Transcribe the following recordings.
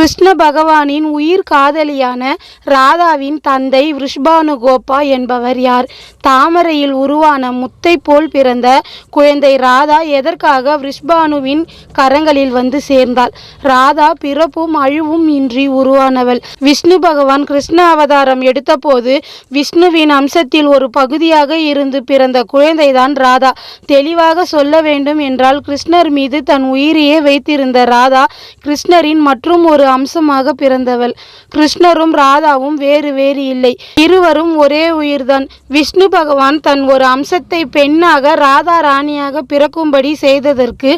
கிருஷ்ண பகவானின் உயிர் காதலியான ராதாவின் தந்தை விருஷ்பானு கோபா என்பவர் யார்? தாமரையில் உருவான முத்தை போல் பிறந்த குழந்தை ராதா எதற்காக விருஷ்பானுவின் கரங்களில் வந்து சேர்ந்தாள்? ராதா பிறப்பும் அழிவும் இன்றி உருவானவள். விஷ்ணு பகவான் கிருஷ்ண அவதாரம் எடுத்தபோது விஷ்ணுவின் அம்சத்தில் ஒரு பகுதியாக இருந்து பிறந்த குழந்தைதான் ராதா. தெளிவாக சொல்ல வேண்டும் என்றால் கிருஷ்ணர் மீது தன் உயிரையே வைத்திருந்த ராதா கிருஷ்ணரின் மற்றும் ஒரு அம்சமாக பிறந்தவள். கிருஷ்ணரும் ராதாவும் வேறு வேறு இல்லை. இருவரும் ஒரே உயிர்தான். விஷ்ணு பகவான் தன் ஒரு அம்சத்தை பெண்ணாக ராதா ராணியாக பிறக்கும்படி செய்ததற்கு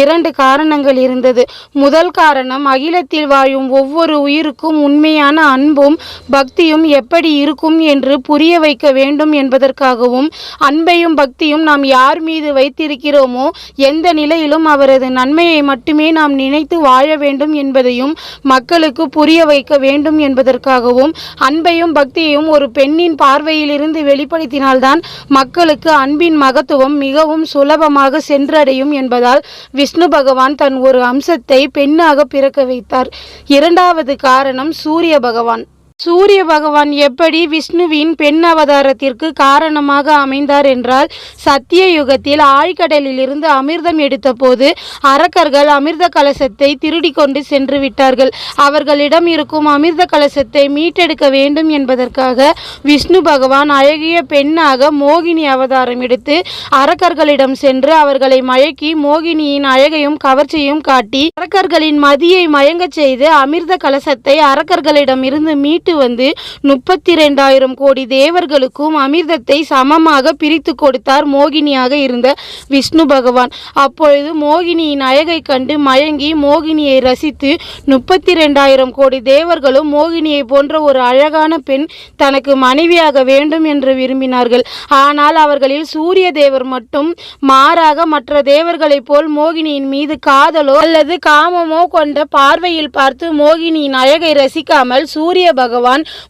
இரண்டு காரணங்கள் இருந்தது. முதல் காரணம் அகிலத்தில் வாழும் ஒவ்வொரு உயிருக்கும் உண்மையான அன்பும் பக்தியும் எப்படி இருக்கும் என்று புரிய வைக்க வேண்டும் என்பதற்காகவும் அன்பையும் பக்தியும் நாம் யார் மீது வைத்திருக்கிறோமோ எந்த நிலையிலும் அவரது நன்மையை மட்டுமே நாம் நினைத்து வாழ வேண்டும் என்பதையும் மக்களுக்கு புரிய வைக்க வேண்டும் என்பதற்காகவும் அன்பையும் பக்தியையும் ஒரு பெண்ணின் பார்வையிலிருந்து வெளிப்படுத்தினால்தான் மக்களுக்கு அன்பின் மகத்துவம் மிகவும் சுலபமாக சென்றடையும் என்பதால் விஷ்ணு பகவான் தன் ஒரு அம்சத்தை பெண்ணாக பிறக்க வைத்தார். இரண்டாவது காரணம் சூரிய பகவான். சூரிய பகவான் எப்படி விஷ்ணுவின் பெண் அவதாரத்திற்கு காரணமாக அமைந்தார் என்றால் சத்திய யுகத்தில் ஆழ்கடலிலிருந்து அமிர்தம் எடுத்தபோது அரக்கர்கள் அமிர்த கலசத்தை திருடி கொண்டு சென்று விட்டார்கள். அவர்களிடம் இருக்கும் அமிர்த கலசத்தை மீட்டெடுக்க வேண்டும் என்பதற்காக விஷ்ணு பகவான் அழகிய பெண்ணாக மோகினி அவதாரம் எடுத்து அரக்கர்களிடம் சென்று அவர்களை மயக்கி மோகினியின் அழகையும் கவர்ச்சியும் காட்டி அரக்கர்களின் மதியை மயங்கச் செய்து அமிர்த கலசத்தை அரக்கர்களிடம் இருந்து மீட்டு வந்து முப்பத்தி ரெண்டாயிரம் கோடி தேவர்களுக்கும் அமிர்தத்தை சமமாக பிரித்து கொடுத்தார் மோகினியாக இருந்த விஷ்ணு பகவான். அப்பொழுது மோகினியின் அழகை கண்டு மயங்கி மோகினியை ரசித்து முப்பத்தி ரெண்டாயிரம் கோடி தேவர்களும் மோகினியை போன்ற ஒரு அழகான பெண் தனக்கு மனைவியாக வேண்டும் என்று விரும்பினார்கள். ஆனால் அவர்களில் சூரிய தேவர் மட்டும் மாறாக மற்ற தேவர்களைப் போல் மோகினியின் மீது காதலோ அல்லது காமமோ கொண்ட பார்வையில் பார்த்து மோகினியின் அழகை ரசிக்காமல் சூரிய பகவான்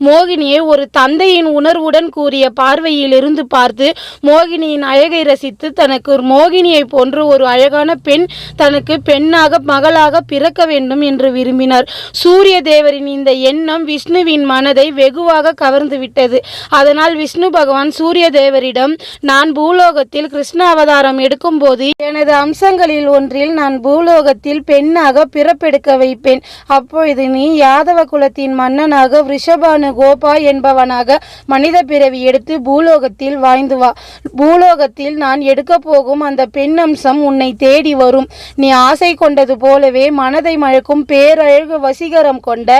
மோகினியை ஒரு தந்தையின் உணர்வுடன் கூறிய பார்வையில் இருந்து பார்த்து மோகினியின் அழகை ரசித்து தனக்கு ஒரு மோகினியை போன்று ஒரு அழகான பெண் தனக்கு பெண்ணாக மகளாக பிறக்க வேண்டும் என்று விரும்பினார். சூரிய தேவரின் இந்த எண்ணம் விஷ்ணுவின் மனதை வெகுவாக கவர்ந்து விட்டது. அதனால் விஷ்ணு பகவான் சூரிய தேவரிடம் நான் பூலோகத்தில் கிருஷ்ண அவதாரம் எடுக்கும்போது எனது அம்சங்களில் ஒன்றில் நான் பூலோகத்தில் பெண்ணாக பிறப்பெடுக்க வைப்பேன். அப்பொழுது நீ யாதவ குலத்தின் மன்னனாக ரிஷபானு கோபா என்பவனாக மனித பிறவி எடுத்து பூலோகத்தில் வாழ்ந்து வா பூலோகத்தில் நான் எடுக்க போகும் அந்த பெண் அம்சம் உன்னை தேடி வரும். நீ ஆசை கொண்டது போலவே மனதை மழக்கும் பேரழகு வசீகரம் கொண்ட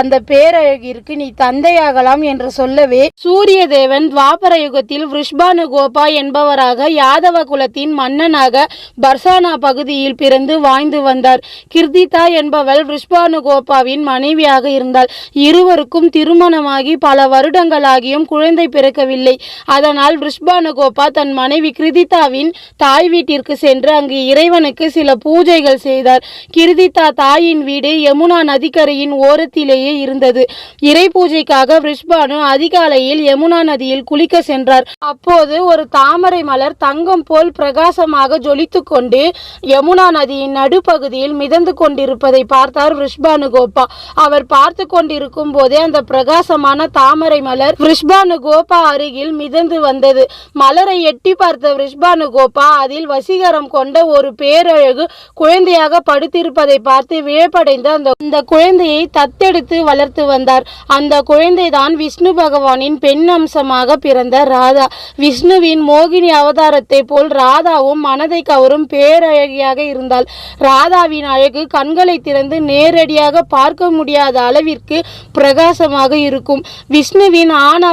அந்த பேரழகிற்கு நீ தந்தையாகலாம் என்று சொல்லவே சூரிய தேவன் துவாபர யுகத்தில் ரிஷ்பானு கோபா என்பவராக யாதவ குலத்தின் மன்னனாக பர்சானா பகுதியில் பிறந்து வாழ்ந்து வந்தார். கிர்திதா என்பவள் விருஷ்பானு கோபாவின் மனைவியாக இருந்தாள். இருவருக்கும் திருமணமாகி பல வருடங்களாகியும் குழந்தை பிறக்கவில்லை. அதனால் விருஷ்பானு கோபா தன் மனைவி கிருதிதாவின் தாய் வீட்டிற்கு சென்று அங்கு இறைவனுக்கு சில பூஜைகள் செய்தார். கிருதிதா தாயின் வீடு யமுனா நதிக்கரையின் ஓரத்திலேயே இருந்தது. இறை பூஜைக்காக ரிஷ்பானு அதிகாலையில் யமுனா நதியில் குளிக்க சென்றார். அப்போது ஒரு தாமரை மலர் தங்கம் போல் பிரகாசமாக ஜொலித்து கொண்டு யமுனா நதியின் நடுப்பகுதியில் மிதந்து கொண்டிருப்பதை பார்த்தார் விருஷ்பானு கோபா அவர் பார்த்து கொண்டிருக்கும் போதே அந்த பிரகாசமான தாமரை மலர் விருஷ்பானு கோபா அருகில் மிதந்து வந்தது. மலரை எட்டி பார்த்த விருஷ்பானு கோபா அதில் வசீகரம் கொண்ட ஒரு பேரழகு குழந்தையாக படுத்திருப்பதை பார்த்து வியப்படைந்து அந்த இந்த குழந்தையை தத்தெடுத்து வளர்த்து வந்தார். அந்த குழந்தைதான் விஷ்ணு பகவானின் பெண் அம்சமாக பிறந்த ராதா. விஷ்ணுவின் மோகினி அவதாரத்தை போல் ராதாவும் மனதை கவரும் பேரழகியாக இருந்தாள். ராதாவின் அழகு கண்களை திறந்து நேரடியாக பார்க்க முடியாத அளவிற்கு பிரகாச பிரகாசமாக இருக்கும். விஷ்ணுவின் ஆண்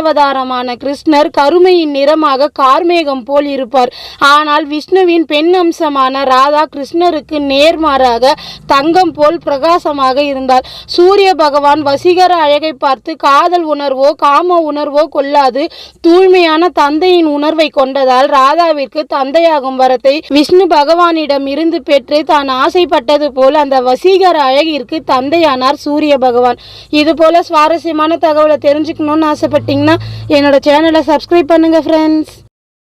கிருஷ்ணர் கருமையின் நிறமாக கார்மேகம் போல் இருப்பார். ஆனால் விஷ்ணுவின் பெண் அம்சமான ராதா கிருஷ்ணருக்கு நேர்மாறாக தங்கம் போல் பிரகாசமாக இருந்தார். சூரிய பகவான் வசீகர அழகை பார்த்து காதல் உணர்வோ காம உணர்வோ கொள்ளாது. தூய்மையான தந்தையின் உணர்வை கொண்டதால் ராதாவிற்கு தந்தையாகும் வரத்தை விஷ்ணு பகவானிடம் இருந்து பெற்று தான் ஆசைப்பட்டது போல் அந்த வசீகர அழகிற்கு தந்தையானார் சூரிய பகவான். இது போல சுவாரஸ்யமான தகவலை தெரிஞ்சுக்கணும்னு ஆசைப்பட்டீங்கன்னா என்னோட சேனலை சப்ஸ்கிரைப் பண்ணுங்க ஃப்ரெண்ட்ஸ்